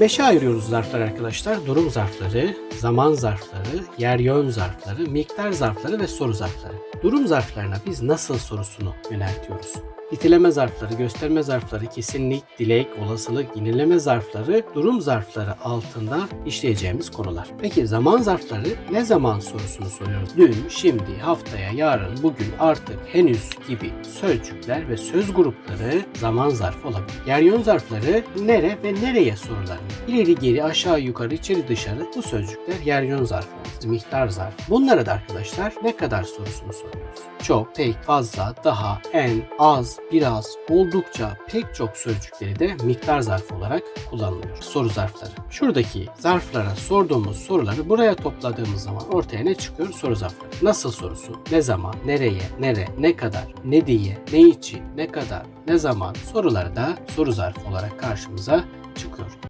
Beşe ayırıyoruz zarfları arkadaşlar. Durum zarfları, zaman zarfları, yer yön zarfları, miktar zarfları ve soru zarfları. Durum zarflarına biz nasıl sorusunu yöneltiyoruz. Niteleme zarfları, gösterme zarfları, kesinlik, dilek, olasılık, yenileme zarfları, durum zarfları altında işleyeceğimiz konular. Peki zaman zarfları ne zaman sorusunu soruyoruz. Dün, şimdi, haftaya, yarın, bugün, artık, henüz gibi sözcükler ve söz grupları zaman zarfı olabilir. Yer yön zarfları nere ve nereye sorularını. İleri geri, aşağı yukarı, içeri dışarı bu sözcükler yer yön zarfı. Miktar zarfı. Bunlara da arkadaşlar ne kadar sorusunu soruyoruz. Çok, pek, fazla, daha, en, az, biraz, oldukça pek çok sözcükleri de miktar zarfı olarak kullanılıyor. Soru zarfları. Şuradaki zarflara sorduğumuz soruları buraya topladığımız zaman ortaya ne çıkıyor? Soru zarfları. Nasıl sorusu, ne zaman, nereye, nere, ne kadar, ne diye, ne için, ne kadar, ne zaman soruları da soru zarfı olarak karşımıza çıkıyor.